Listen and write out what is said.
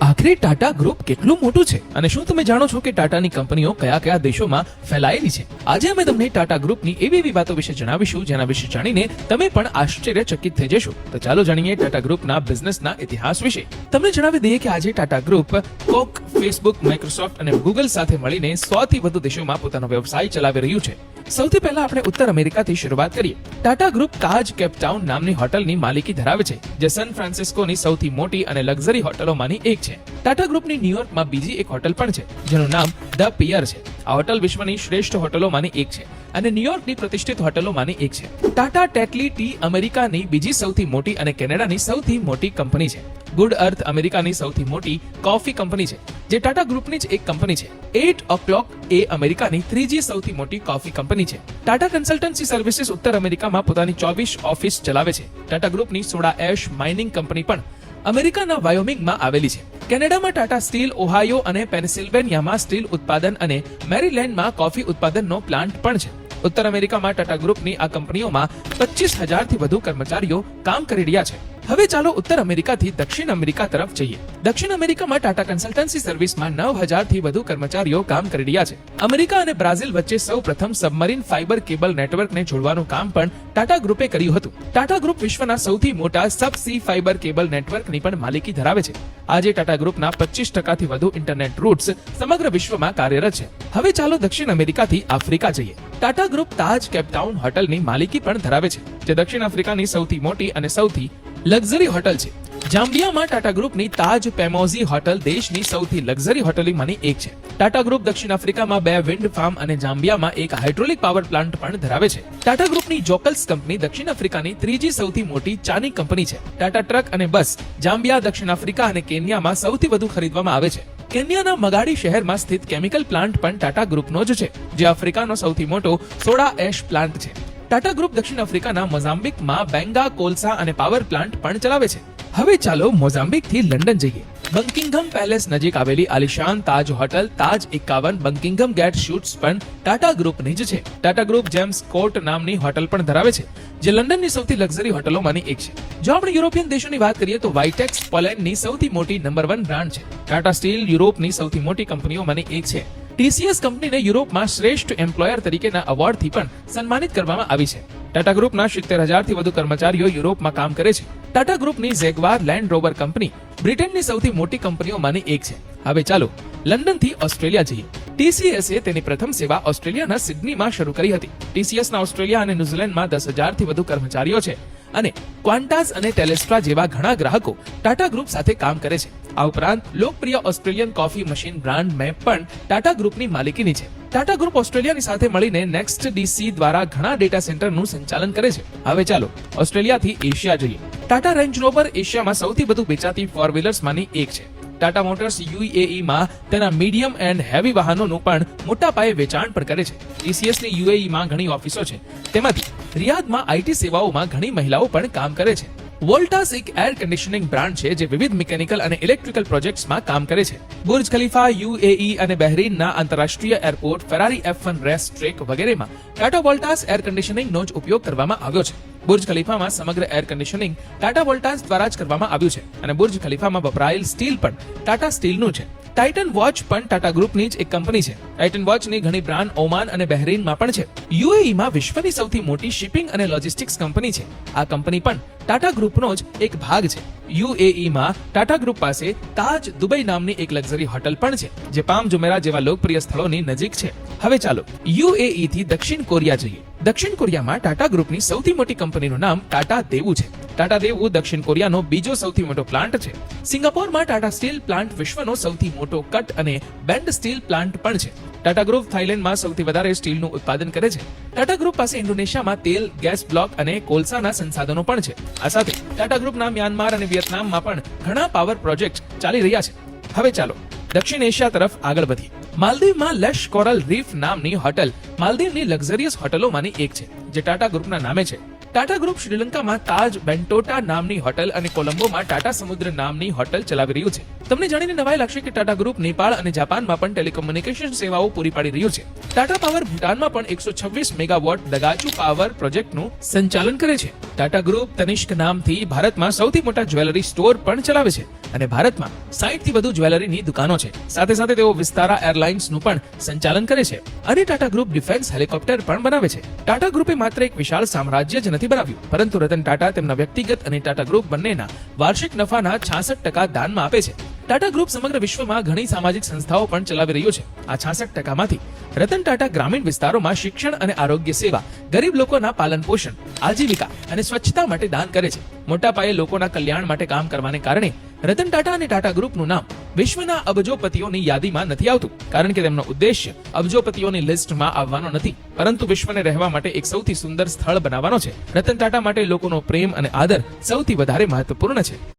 આખરે ટાટા ગ્રુપ કેટલું મોટું છે? અને શું તમે જાણો છો કે ટાટાની કંપનીઓ કયા કયા દેશોમાં ફેલાયેલી છે? આજે અમે તમને ટાટા ગ્રુપની એવી એવી વાતો વિશે જણાવીશું, જેના વિશે જાણીને તમે પણ આશ્ચર્યચકિત થઈ જશો. તો ચાલો જાણીએ ટાટા ગ્રુપના બિઝનેસના ઇતિહાસ વિશે. તમને જણાવી દઈએ કે આજે Tata group Coke, Facebook, Microsoft અને ગૂગલ સાથે મળીને સો થી વધુ દેશોમાં પોતાનો વ્યવસાય ચલાવી રહ્યું છે. સૌથી પહેલા આપણે ઉત્તર અમેરિકાથી શરૂઆત કરીએ. ટાટા ગ્રુપ તાજ કેપટાઉન નામની હોટલની માલિકી ધરાવે છે, જે સન ફ્રાન્સિસ્કોની સૌથી મોટી અને લક્ઝરી હોટલોમાંની એક છે. ટાટા ગ્રુપની ન્યુયોર્કમાં બીજી એક હોટલ પણ છે, જેનું નામ ધ પિયર છે. આ હોટલ વિશ્વની શ્રેષ્ઠ હોટલોમાંની એક છે અને ન્યુયોર્કની પ્રતિષ્ઠિત હોટલોમાંની એક છે. ટાટા ટેટલી ટી અમેરિકાની બીજી સૌથી મોટી અને કેનેડાની સૌથી મોટી કંપની છે. ગુડ અર્થ અમેરિકાની સૌથી મોટી કોફી કંપની છે, જે ટાટા ગ્રુપની જ એક કંપની છે. એટ ઓ ક્લોક એ અમેરિકાની ત્રીજી સૌથી મોટી કોફી કંપની છે. ટાટા કન્સલ્ટન્સી સર્વિસીસ ઉત્તર અમેરિકામાં પોતાની ચોવીસ ઓફિસ ચલાવે છે. ટાટા ગ્રુપની સોડા એશ માઇનિંગ કંપની પણ અમેરિકાના વાયોમિંગમાં આવેલી છે. કેનેડામાં ટાટા સ્ટીલ, ઓહાયો અને પેન્સિલ્વેનિયામાં સ્ટીલ ઉત્પાદન અને મેરીલેન્ડમાં કોફી ઉત્પાદનનો પ્લાન્ટ પણ છે. ઉત્તર અમેરિકામાં ટાટા ગ્રુપની આ કંપનીઓમાં પચીસ હજારથી વધુ કર્મચારીઓ કામ કરી રહ્યા છે. હવે ચાલો ઉત્તર અમેરિકાથી દક્ષિણ અમેરિકા તરફ જઈએ. દક્ષિણ અમેરિકામાં ટાટા કન્સલ્ટન્સી સર્વિસમાં નવ હજારથી વધુ કર્મચારીઓ કામ કરી રહ્યા છે. અમેરિકા અને બ્રાઝિલ વચ્ચે સૌ પ્રથમ સબમરીન ફાઇબર કેબલ નેટવર્કને જોડવાનું કામ પણ ટાટા ગ્રુપે કર્યું હતું. ટાટા ગ્રુપ વિશ્વના સૌથી મોટા સબસી ફાઇબર કેબલ નેટવર્કની પણ માલિકી ધરાવે છે. આજે ટાટા ગ્રુપના પચીસ ટકાથી વધુ ઇન્ટરનેટ રૂટ્સ સમગ્ર વિશ્વમાં કાર્યરત છે. હવે ચાલો દક્ષિણ અમેરિકાથી આફ્રિકા જઈએ. ટાટા ગ્રુપ તાજ કેપટાઉન હોટલની માલિકી પણ ધરાવે છે, જે દક્ષિણ આફ્રિકાની સૌથી મોટી અને સૌથી લક્ઝરી હોટલ છે. જામ્બિયામાં ટાટા ગ્રુપની તાજ પેમોઝી હોટલ દેશની સૌથી લક્ઝરી હોટલોમાંની એક છે. ટાટા ગ્રુપ દક્ષિણ આફ્રિકામાં બે વિન્ડ ફાર્મ અને જામ્બિયામાં એક હાઇડ્રોલિક પાવર પ્લાન્ટ પણ ધરાવે છે. ટાટા ગ્રુપની જોકલ્સ કંપની દક્ષિણ આફ્રિકાની ત્રીજી સૌથી મોટી ચાની કંપની છે. ટાટા ટ્રક અને બસ જામ્બિયા દક્ષિણ આફ્રિકા અને કેન્યામાં સૌથી વધુ ખરીદવામાં આવે છે. કેન્યાના મગાડી શહેરમાં સ્થિત કેમિકલ પ્લાન્ટ પણ ટાટા ગ્રુપનો જ છે, જે આફ્રિકાનો સૌથી મોટો સોડા એશ પ્લાન્ટ છે. ટાટા ગ્રુપ દક્ષિણ આફ્રિકાના મોઝામ્બિકમાં બેંગા, કોલસા અને પાવર પ્લાન્ટ પણ ચલાવે છે. હવે ચાલો મોઝામ્બિકથી લંડન જઈએ. બંકિંગમ પેલેસ નજીક આવેલી આલિશાન તાજ હોટલ તાજ એકાવન બંકિંગમ ગેટ શૂટ્સ પણ ટાટા ગ્રુપની જ છે. ટાટા ગ્રુપ જેમ્સ કોર્ટ નામની હોટલ પણ ધરાવે છે, જે લંડનની સૌથી લક્ઝરી હોટલોમાંની એક છે. જો આપણે યુરોપિયન દેશોની વાત કરીએ તો વાઇટેક્સ પોલેન્ડની સૌથી મોટી નંબર વન બ્રાન્ડ છે. ટાટા સ્ટીલ યુરોપની સૌથી મોટી કંપનીઓમાંની એક છે. ટીસીએસ કંપનીને યુરોપમાં શ્રેષ્ઠ એમ્પ્લોયર તરીકેના એવોર્ડથી પણ સન્માનિત કરવામાં આવી છે. ટાટા ગ્રુપના સિત્તેર હજારથી વધુ કર્મચારીઓ યુરોપમાં કામ કરે છે. ટાટા ગ્રુપની ઝેગવાર લેન્ડ રોવર કંપની બ્રિટનની સૌથી મોટી કંપનીઓમાંની એક છે. હવે ચાલો લંડનથી ઓસ્ટ્રેલિયા જઈએ. ટીસીએસે તેની પ્રથમ સેવા ઓસ્ટ્રેલિયાના સિડનીમાં શરૂ કરી હતી. ટીસીએસના ઓસ્ટ્રેલિયા અને ન્યુઝીલેન્ડમાં દસ હજારથી વધુ કર્મચારીઓ છે અને ક્વાન્ટાસ અને ટેલેસ્ટ્રા જેવા ઘણા ગ્રાહકો ટાટા ગ્રુપ સાથે કામ કરે છે. આ ઉપરાંત લોકપ્રિય Australian coffee machine brand map પણ ટાટા ગ્રુપની માલિકીની છે. ટાટા ગ્રુપ ઓસ્ટ્રેલિયાની સાથે મળીને નેક્સ્ટ ડીસી દ્વારા ઘણા ડેટા સેન્ટરનું સંચાલન કરે છે. હવે ચાલો ઓસ્ટ્રેલિયાથી એશિયા જઈએ. ટાટા રેન્જ રોવર એશિયામાં સૌથી વધુ વેચાતી ફોર વ્હીલર્સમાંની એક છે. ટાટા મોટર્સ યુએઈમાં તેના મીડિયમ એન્ડ હેવી વાહનોનું પણ મોટા પાયે વેચાણ પણ કરે છે. ટીસીએસની યુએઈમાં ઘણી ઓફિસો છે. તેમાંથી રિયાદમાં આઈટી સેવાઓમાં ઘણી મહિલાઓ પણ કામ કરે છે. વોલ્ટાસ એક એર કન્ડિશનિંગ બ્રાન્ડ છે જે વિવિધ મિકેનિકલ અને ઇલેક્ટ્રિકલ પ્રોજેક્ટ્સમાં કામ કરે છે. બુર્જ ખલીફા, યુએઈ અને બહેરીનના આંતરરાષ્ટ્રીય airport Ferrari F one race track વગેરેમાં ટાટા વોલ્ટાસ એર કન્ડિશનિંગનો જ ઉપયોગ કરવામાં આવ્યો છે. બુર્જ ખલીફામાં સમગ્ર એર કન્ડિશનિંગ ટાટા વોલ્ટાસ દ્વારા જ કરવામાં આવ્યું છે અને બુર્જ ખલીફામાં વપરાયેલ સ્ટીલ પણ ટાટા સ્ટીલનું છે. ટાઇટન વોચ પણ ટાટા ગ્રુપની જ એક કંપની છે. ટાઇટન વોચની ઘણી બ્રાન્ડ ઓમાન અને બહેરીનમાં પણ છે. યુએઈમાં વિશ્વની સૌથી મોટી શિપિંગ અને લોજિસ્ટિક્સ કંપની છે. આ કંપની પણ ટાટા ગ્રુપનો જ એક ભાગ છે. યુએઈમાં ટાટા ગ્રુપ પાસે તાજ દુબઈ નામની એક લક્ઝરી હોટલ પણ છે, જે પામ જુમેરા જેવા લોકપ્રિય સ્થળોની નજીક છે. હવે ચાલો યુએઈ થી દક્ષિણ કોરિયા જઈએ. દક્ષિણ કોરિયામાં ટાટા ગ્રુપની સૌથી મોટી કંપનીનું નામ ટાટા દેવું છે. ટાટા દેવું દક્ષિણ કોરિયાનો બીજો સૌથી મોટો પ્લાન્ટ છે. સિંગાપોરમાં ટાટા સ્ટીલ પ્લાન્ટ વિશ્વનો સૌથી મોટો કટ અને બેન્ડ સ્ટીલ પ્લાન્ટ પણ છે. ટાટા ગ્રુપ થાઇલેન્ડમાં સૌથી વધારે સ્ટીલનું ઉત્પાદન કરે છે. ટાટા ગ્રુપ પાસે ઇન્ડોનેશિયામાં તેલ, ગેસ બ્લોક અને કોલસાના સંસાધનો પણ છે. આ સાથે ટાટા ગ્રુપના મ્યાનમાર અને વિયેતનામમાં પણ ઘણા પાવર પ્રોજેક્ટ ચાલી રહ્યા છે. હવે ચાલો દક્ષિણ એશિયા તરફ આગળ વધીએ. માલદીવમાં લશ કોરલ રીફ નામની હોટલ માલદીવની લક્ઝરિયસ હોટલોમાંની એક છે, જે ટાટા ગ્રુપના નામે છે. ટાટા ગ્રુપ શ્રીલંકામાં તાજ બેન્ટોટા નામની હોટલ અને કોલંબોમાં ટાટા સમુદ્ર નામની હોટલ ચલાવી રહ્યું છે. તમને જાણીને નવાઈ લાગશે કે ટાટા ગ્રુપ નેપાળ અને જાપાનમાં પણ ટેલિકોમ્યુનિકેશન સેવાઓ પૂરી પાડી રહ્યું છે. ટાટા પાવર ભૂટાનમાં પણ એકસો છવ્વીસ મેગાવોટ દગાચુ પાવર પ્રોજેક્ટનું સંચાલન કરે છે. ટાટા ગ્રુપ તનિષ્ક નામથી ભારતમાં સૌથી મોટા જ્વેલરી સ્ટોર પણ ચલાવે છે. અને ભારતમાં 60 થી વધુ જ્વેલરીની દુકાનો છે. સાથે સાથે તેઓ વિસ્તારા એરલાઇન્સનું પણ સંચાલન કરે છે અને ટાટા ગ્રુપ ડિફેન્સ હેલિકોપ્ટર પણ બનાવે છે. ટાટા ગ્રુપે માત્ર એક વિશાળ સામ્રાજ્ય જ નથી બનાવ્યું, પરંતુ રતન ટાટા તેમના વ્યક્તિગત અને ટાટા ગ્રુપ બંનેના વાર્ષિક નફાના 66% ટકા દાનમાં આપે છે. ટાટા ગ્રુપ સમગ્ર વિશ્વમાં ઘણી સામાજિક સંસ્થાઓ પણ ચલાવી રહ્યું છે. આ 66% ટકામાંથી રતન ટાટા ગ્રામીણ વિસ્તારોમાં શિક્ષણ અને આરોગ્ય સેવા, ગરીબ લોકોના પાલન પોષણ, આજીવિકા અને સ્વચ્છતા માટે દાન કરે છે. મોટા પાયે લોકોના કલ્યાણ માટે કામ કરવાને કારણે રતન ટાટા અને ટાટા ગ્રુપનું નામ વિશ્વના અબજોપતિઓની યાદીમાં નથી આવતું, કારણ કે તેમનો ઉદ્દેશ્ય અબજોપતિઓની લિસ્ટમાં આવવાનો નથી, પરંતુ વિશ્વને રહેવા માટે એક સૌથી સુંદર સ્થળ બનાવવાનો છે. રતન ટાટા માટે લોકોનો પ્રેમ અને આદર સૌથી વધારે મહત્વપૂર્ણ છે.